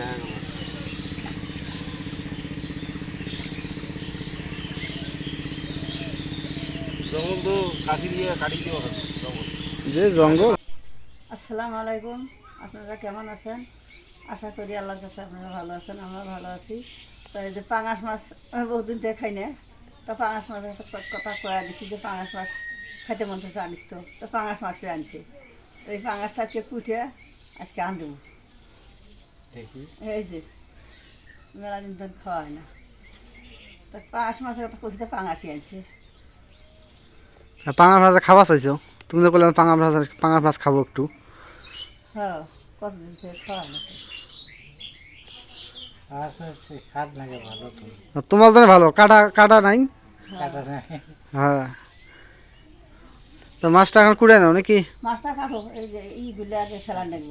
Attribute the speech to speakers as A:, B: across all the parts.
A: দেখা গেল
B: যে জঙ্গল।
C: আসসালামু আলাইকুম। আপনারা কেমন আছেন? আশা করি আল্লাহর কাছে আপনারা ভালো আছেন, আমরা ভালো আছি। তো এই যে পাঙাশ মাছ, আমি বহুদিন দেখাই না। তো পাঙাশ মাছ একটা কথা কয়া দিছি যে পাঙাশ মাছ খাইতে মন চাচ্ছে আনিস তো। তো পাঙাশ মাছ পেয়ে আনছে। তো এই পাঙাশটা আজকে কুটে আজকে আন দেবো
A: দেখি
C: এই যে মেলা দিন খাওয়া না তো পাঙাশ মাছের কথা কচিতে পাঙাশই আনছে
B: পাঙাশ মাছ খাওয়া চাইছো তুমি তো পাঙাশ মাছ পাঙাশ মাছ খাব একটু
C: হ্যাঁ কতদিন থেকে খাওয়া না
B: তোমার জন্য ভালো কাটা কাটা নাই? হ্যাঁ। তো মাছটা এখন কুড়ে নাও নাকি?
C: মাছটা কাটো এই যে ইগুলো আগে ফেলান দেখব।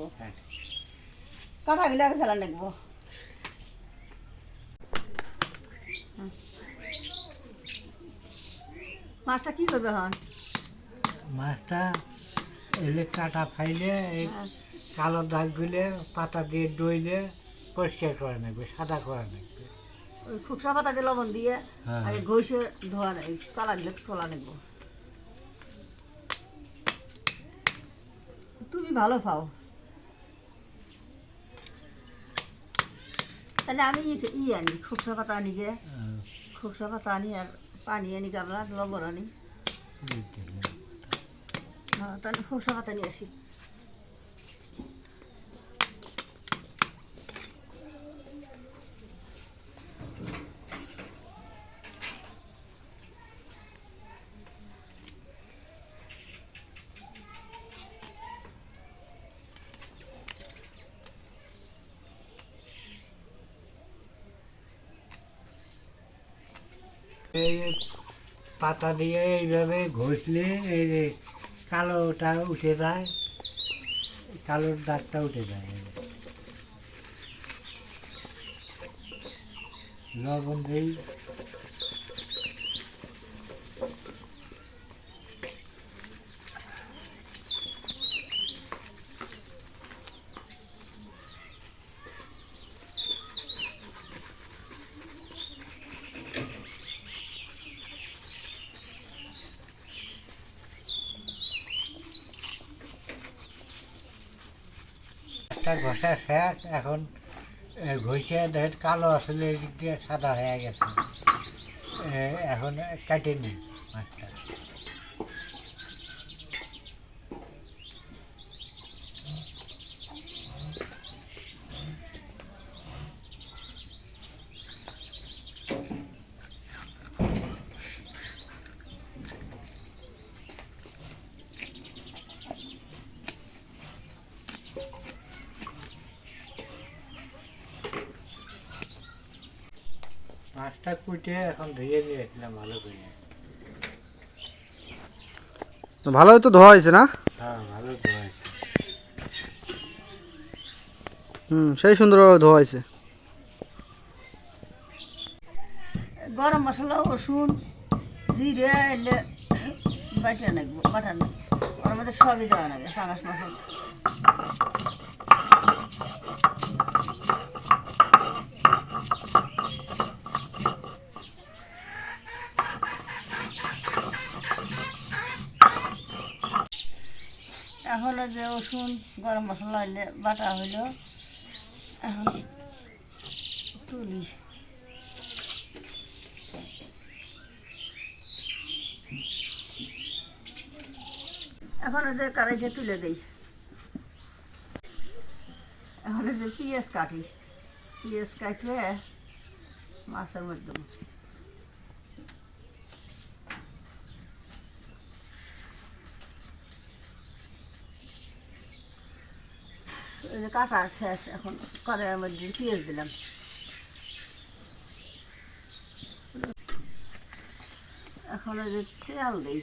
A: হ্যাঁ।
C: কাঁটাগুলো আগে ফেলান দেখব মাছটা কি করবে হন
D: মাছটা এলে কাটা ফাইলে এই কালো দাগগুলো পাতা দিয়ে ডইলে পরিষ্কার করে নেবে সাদা করে নেবে
C: ওই খুচরা পাতা দিয়ে লবণ দিয়ে
D: হ্যাঁ।
C: আগে ঘষে ধোয়া নেই কালাগুলো তোলা নেব তুমি ভালো পাও। তাহলে আমি ই- আনি খুবসা পাতা আনি গে খুবসা পাতা আনি আর পানি আনি গামলা লবণ আনি হ্যাঁ তাহলে খুবসা পাতা নিয়ে আসি
D: পাতা দিয়ে এইভাবে ঘষলে এই যে কালোটা উঠে যায়, কালোর দাগটা উঠে যায়। লবণ দিই। একটা ঘষা শেষ, এখন ঘষে দেখেন কালো আসলে দিয়ে সাদা হয়ে গেছে। এখন কেটে নি মাছটা। মাছটা কুটে এখন ধুয়ে দিয়েছিলাম ভালো করে।
B: তো তো ধোয়া হয়েছে না?
D: হ্যাঁ ভালো ধোয়াইছে
B: হুম সেই সুন্দরভাবে ধোয়া হয়েছে।
C: গরম মশলা রসুন জিরে এলে বাটিয়া নাকবো বাটা নাকবো ওর মধ্যে সবই দেওয়া লাগে পাঙাশ মাছ এখন যে রসুন, গরম মশলা হইলে বাটা হইল। এখন তুলি। এখন যে কড়াইতে তুলে দেই। এখন যে পিঁয়াজ কাটি। পিঁয়াজ কাটলে মাছের মধ্যে ওই যে কাটা শেষ এখন কড়াইয়ের মধ্যে পেঁয়াজ দিলাম। এখন যে তেল দিই।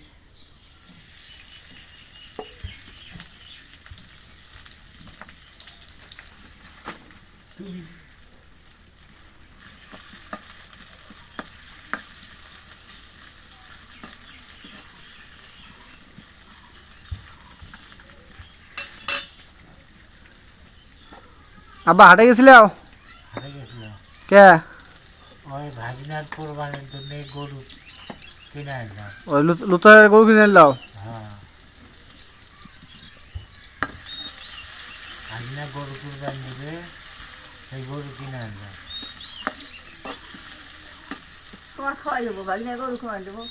B: আব্বা হাটে গেছিলে? কে?
D: ওই ভাগিনার কোরবানির জন্য গরু কিনে আনলাম।
B: ওই লুতারের গরু কিনে লাও
D: হ্যাঁ। ভাগিনা গরু কোরবানি দিবে সেই গরু কিনে আনলাম।
C: তোমার খাওয়াই দেবো বাগিনা গরু খাওয়াই দেবো।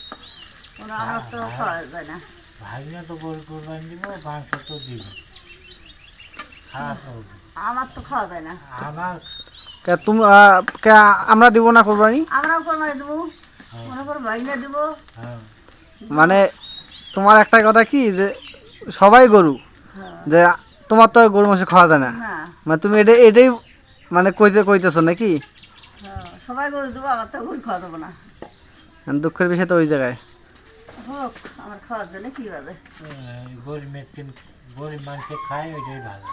C: কোনো আমার তো খাওয়া যায় না।
D: ভাগিনা তো গরু কোরবানি দিব মাংস তো দিব।
C: আমার তো খাওয়া না।
D: আমার
B: কে তুমি কে আমরা দিব না কোরবানি?
C: আমরাও কোরবানি দেবো মনে করো বাগিনা দেবো।
B: মানে তোমার একটা কথা কি যে সবাই গরু
C: হ্যাঁ।
B: যে তোমার তো আর গরু মাংস খাওয়া যায় না।
C: না।
B: মানে তুমি এটা এটাই মানে কইতে কইতেছো নাকি?
C: হ্যাঁ, সবাই গরু দেবো আমার তো গরু খাওয়া দেবো না।
B: দুঃখের বিষয় তো ওই জায়গায়।
C: হোক আমার খাওয়ার জন্য কী
D: এই গরিব গরিব মানুষে খায় ওইটাই ভালো।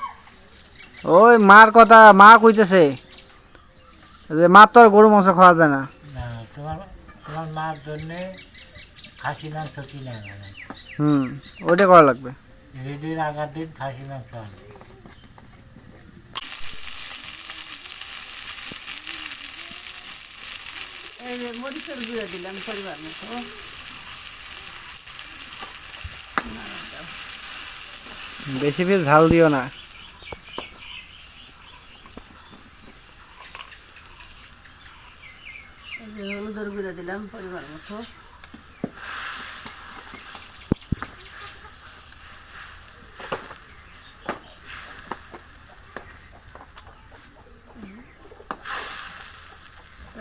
B: ওই মার কথা মা কইতেছে যে মার তো আর গরু মাংস খাওয়া যায় না।
D: না তোমার তোমার মার জন্যে খাসি মাংস কিনে
B: হুম ওইটা করা লাগবে।
D: ঈদের আগার দিন খাসি মাংস আনবে।
C: মরিচের গুঁড়ো দিলাম পরিবার মতো।
B: বেশি বেশ ঝাল দিও না
C: এই যে হলুদের গুঁড়ো দিলাম পরিবার মতো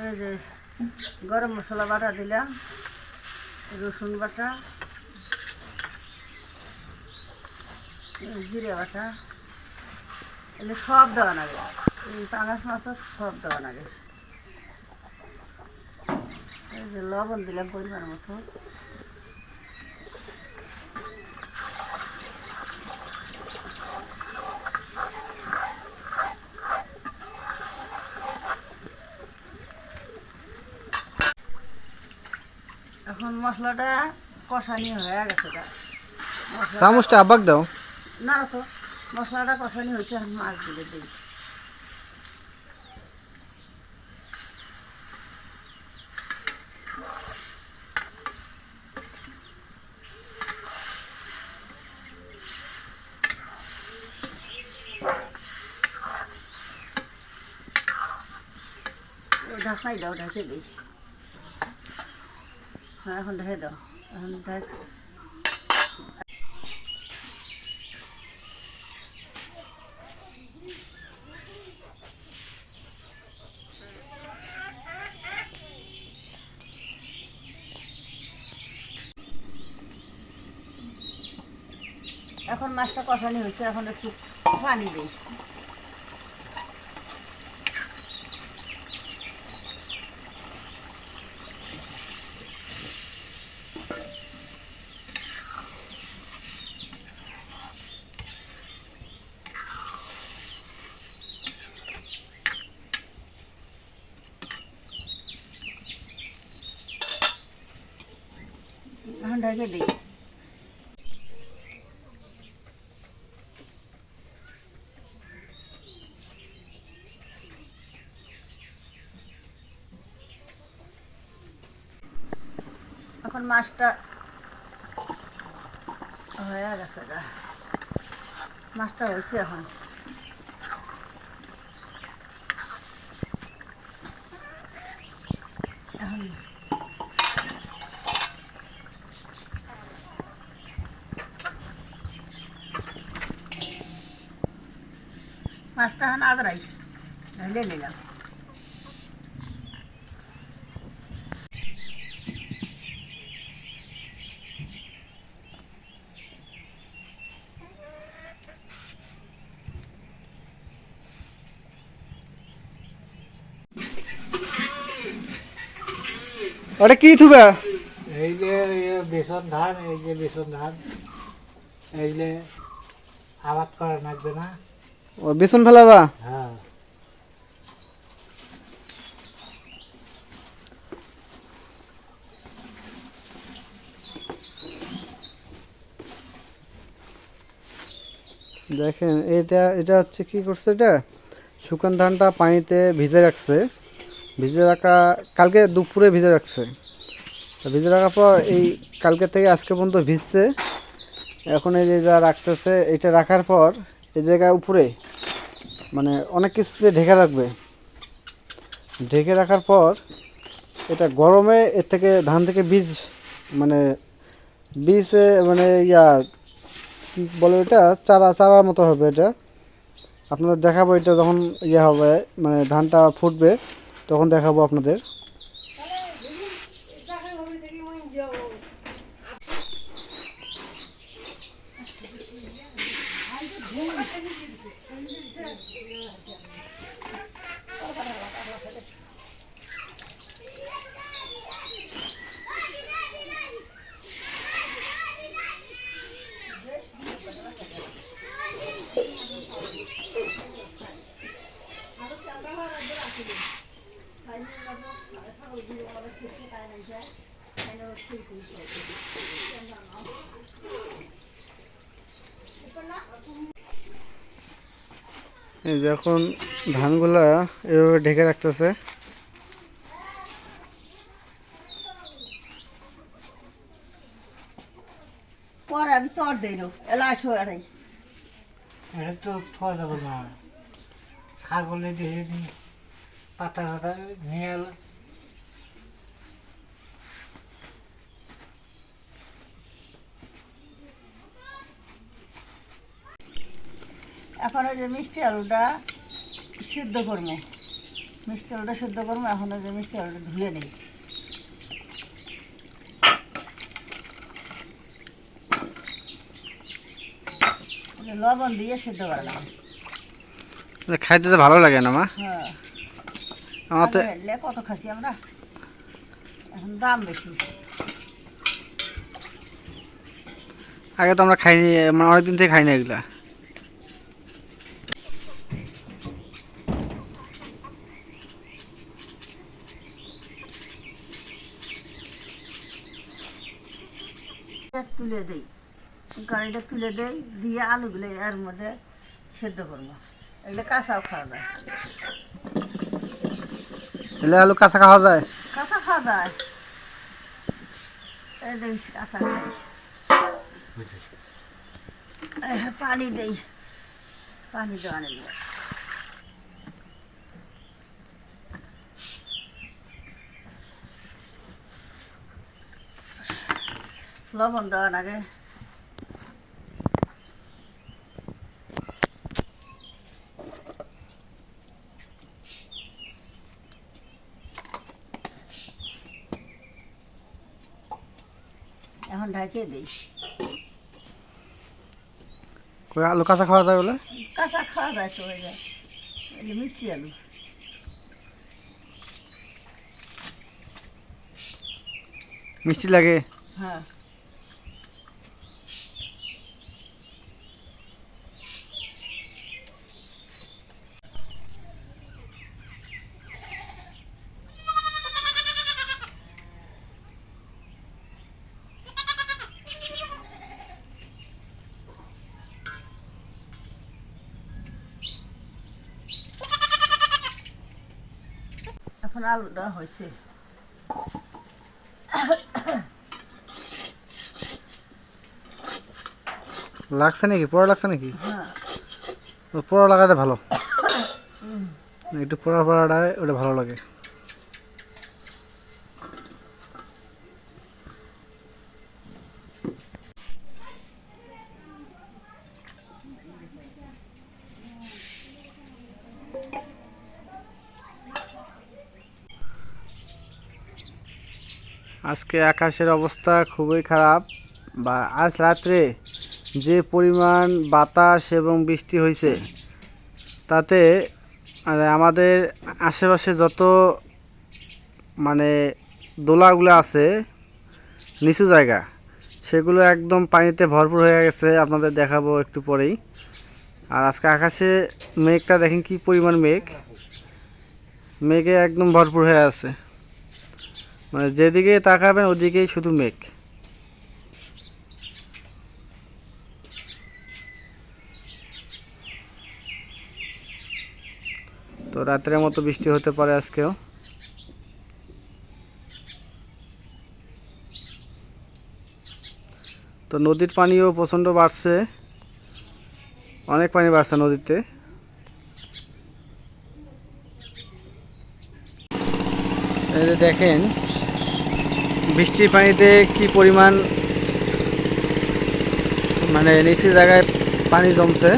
C: এই যে গরম মশলা বাটা দিলাম, রসুন বাটা, জিরে বাটা, এগুলো সব দেওয়া লাগে। পাঙাশ মাছও সব দেওয়া লাগে। লবণ দিলাম পরিমাণ মতো এখন মশলাটা কষানি হয়ে গেছে
B: চামচটা আব্বাক দাও।
C: না তো মশলাটা কষানি হয়েছে এখন মাছ দিলে দিই ও ঢাকাই দাও ঢাকে দিই হ্যাঁ এখন ঢেকে দাও, এখন ঢাক এখন মাছটা কষানি হয়েছে, এখন একটু পানি দিই। ঢেকে দিই। এখন মাছটা হয়ে গেছে মাছটা হয়েছে এখন। মাছটা এখন আদরাই ঢেলে নিলাম
B: ওটা কি থুবে
D: এই যে এই যে বেসন ধান এই যে বেসন ধান এই যে আবাদ করা লাগবে না
B: ও বেসন ফেলাবা?
D: হ্যাঁ।
B: দেখেন এটা এটা হচ্ছে কি করছে এটা? শুকান ধানটা পানিতে ভিজে রাখছে। ভিজে রাখা কালকে দুপুরে ভিজে রাখছে। ভিজে রাখার পর এই কালকে থেকে আজকে পর্যন্ত ভিজছে। এখন এই যে যা রাখতেছে এটা রাখার পর এই জায়গায় উপরে মানে অনেক কিছুতে ঢেকে রাখবে। ঢেকে রাখার পর এটা গরমে এর থেকে ধান থেকে বীজ মানে বীজে মানে ইয়া, কী বলে এটা চারা, চারার মতো হবে এটা। আপনাদের দেখাবো এটা যখন ইয়ে হবে মানে ধানটা ফুটবে, তখন দেখাবো আপনাদের। এই যে এখন ধানগুলা এভাবে ঢেকে রাখতেছে।
C: পরে আমি চর দিই এলা সরাই
D: এটা তো খাওয়া যাবে না। ছাগলে দিয়ে পাতা টাতা নিয়ে এলো
C: এখন ওই যে মিষ্টি আলুটা সিদ্ধ করব। মিষ্টি আলুটা সিদ্ধ করব এখন ওই যে মিষ্টি আলুটা ধুয়ে নিই। লবণ দিয়ে সিদ্ধ করলাম
B: খাইতে তো ভালো লাগে না মা।
C: হ্যাঁ।
B: আমার তো
C: কত খাসি আমরা? এখন দাম বেশি।
B: আগে তো আমরা খাইনি মানে অনেকদিন থেকে খাই না এগুলা।
C: তুলে দেই। গাড়িটা তুলে দেই দিয়ে আলুগুলো এর মধ্যে সেদ্ধ করব। এগুলো কাঁচাও খাওয়া যায়।
B: এলে আলু কাঁচা খাওয়া যায়?
C: কাঁচা খাওয়া যায়। এই দেখিস কাঁচা খাইস এই পানি দেই। পানি দেওয়া নেই। লবণ দেওয়ার আগে এখন ঢাকিয়ে দিই।
B: কই আলু কাঁচা খাওয়া যায় বলে?
C: কাঁচা খাওয়া যায় তো ওই যে এই যে মিষ্টি আলু।
B: মিষ্টি লাগে?
C: হ্যাঁ। এখন আলুটা হয়েছে।
B: লাগছে নাকি? পোড়া লাগছে নাকি?
C: হ্যাঁ।
B: পোড়া লাগাটা ভালো। একটু পোড়া পোড়াটা ওটা ভালো লাগে। আজকে আকাশের অবস্থা খুবই খারাপ বা আজ রাত্রে যে পরিমাণ বাতাস এবং বৃষ্টি হয়েছে, তাতে মানে আমাদের আশেপাশে যত মানে দোলাগুলো আছে, নিচু জায়গা, সেগুলো একদম পানিতে ভরপুর হয়ে গেছে, আপনাদের দেখাবো একটু পরেই। আর আজকে আকাশে মেঘটা দেখেন কি পরিমাণ মেঘ। মেঘে একদম ভরপুর হয়ে আছে। মানে যেদিকে তাকাবেন, ওদিকেই শুধু মেঘ। তো রাত্রের মতো বৃষ্টি হতে পারে আজকেও। তো নদীর পানিও প্রচণ্ড বাড়ছে। অনেক পানি বাড়ছে নদীতে। দেখেন বৃষ্টির পানিতে কি পরিমাণ মানে নিচে জায়গায় পানি জমছে?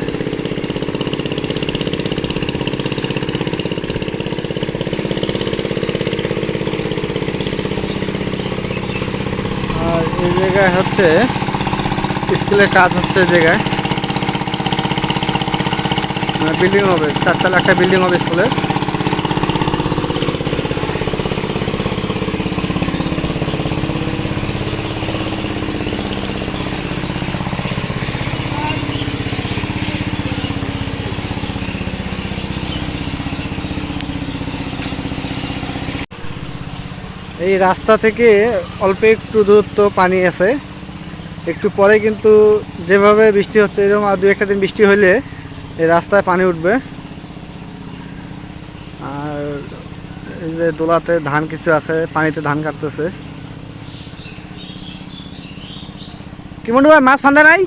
B: আর এই জায়গায় হচ্ছে, স্কুলের কাজ হচ্ছে জায়গায়। মানে বিল্ডিং হবে, চারতলা একটা বিল্ডিং হবে স্কুলের। এই রাস্তা থেকে অল্প একটু দূরত্ব পানি আছে। একটু পরে কিন্তু যেভাবে বৃষ্টি হচ্ছে, এরকম আর দু একটা দিন বৃষ্টি হলে এই রাস্তায় পানি উঠবে। আর এই যে দোলাতে ধান কিছু আছে, পানিতে ধান কাটতেছে। কি মনে হয় মাছ ফান্দা নাই?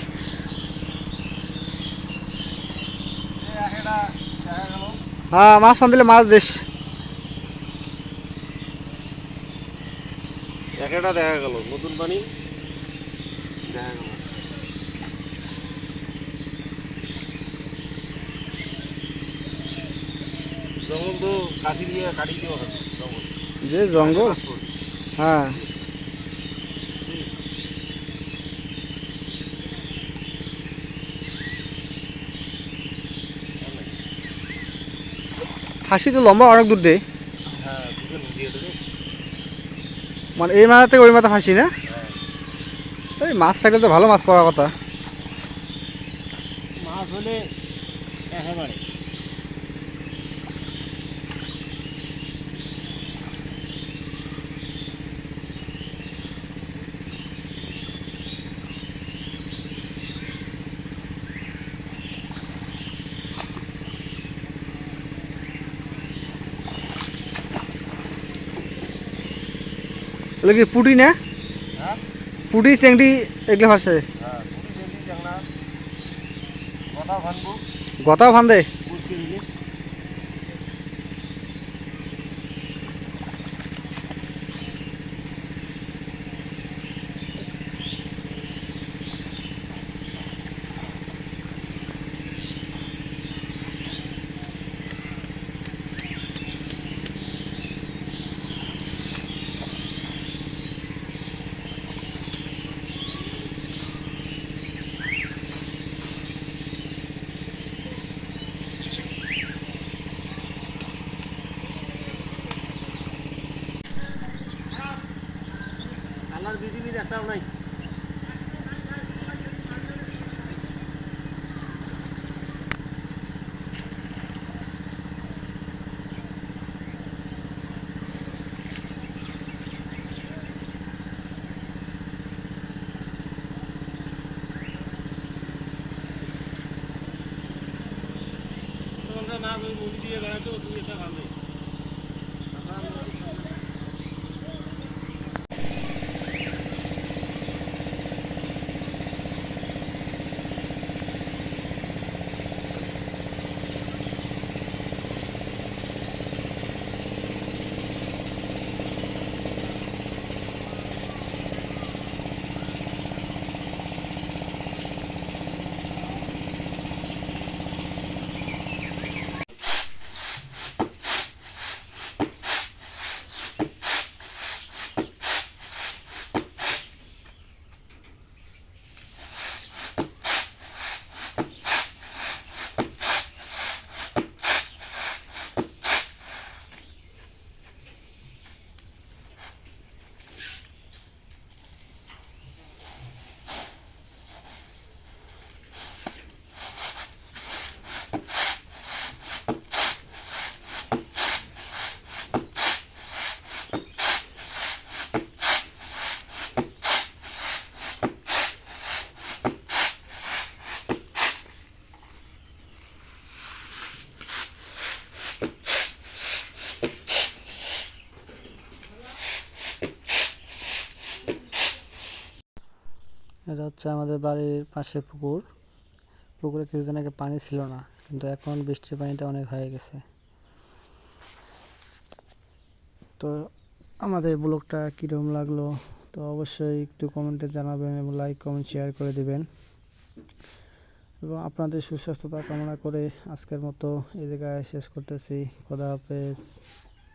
B: হ্যাঁ মাছ ফান্দিলে মাছ দেশ
A: একটা দেখা গেল নতুন পানি দেখা গেল। জঙ্গল তো কাশি দিয়ে কাটি দেওয়া হবে জঙ্গল।
B: যে জঙ্গল? হ্যাঁ। হাসি তো লম্বা অনেক দূর দেয়
A: হ্যাঁ দুটো দিয়ে দেবে
B: মানে এই মাথা থেকে ওই মাথা ফাঁসি না? এই মাছ থাকলে তো ভালো মাছ পাওয়ার কথা। তাহলে কি পুটি না?
A: হ্যাঁ?
B: পুটি চেংটি এগুলো ফাঁসে
A: গতা পুরি একটাও নাই না মুড়ি দিয়ে বেড়াতো তুই এটা ভালো
E: এটা হচ্ছে আমাদের বাড়ির পাশে পুকুর। পুকুরে কিছুদিন আগে পানি ছিল না, কিন্তু এখন বৃষ্টির পানিতে অনেক হয়ে গেছে। তো আমাদের ব্লগটা কীরকম লাগল, তো অবশ্যই একটু কমেন্টে জানাবেন এবং লাইক কমেন্ট শেয়ার করে দিবেন। এবং আপনাদের সুস্বাস্থ্যতা কামনা করে আজকের মতো এই জায়গায় শেষ করতেছি। খোদা হাফেজ।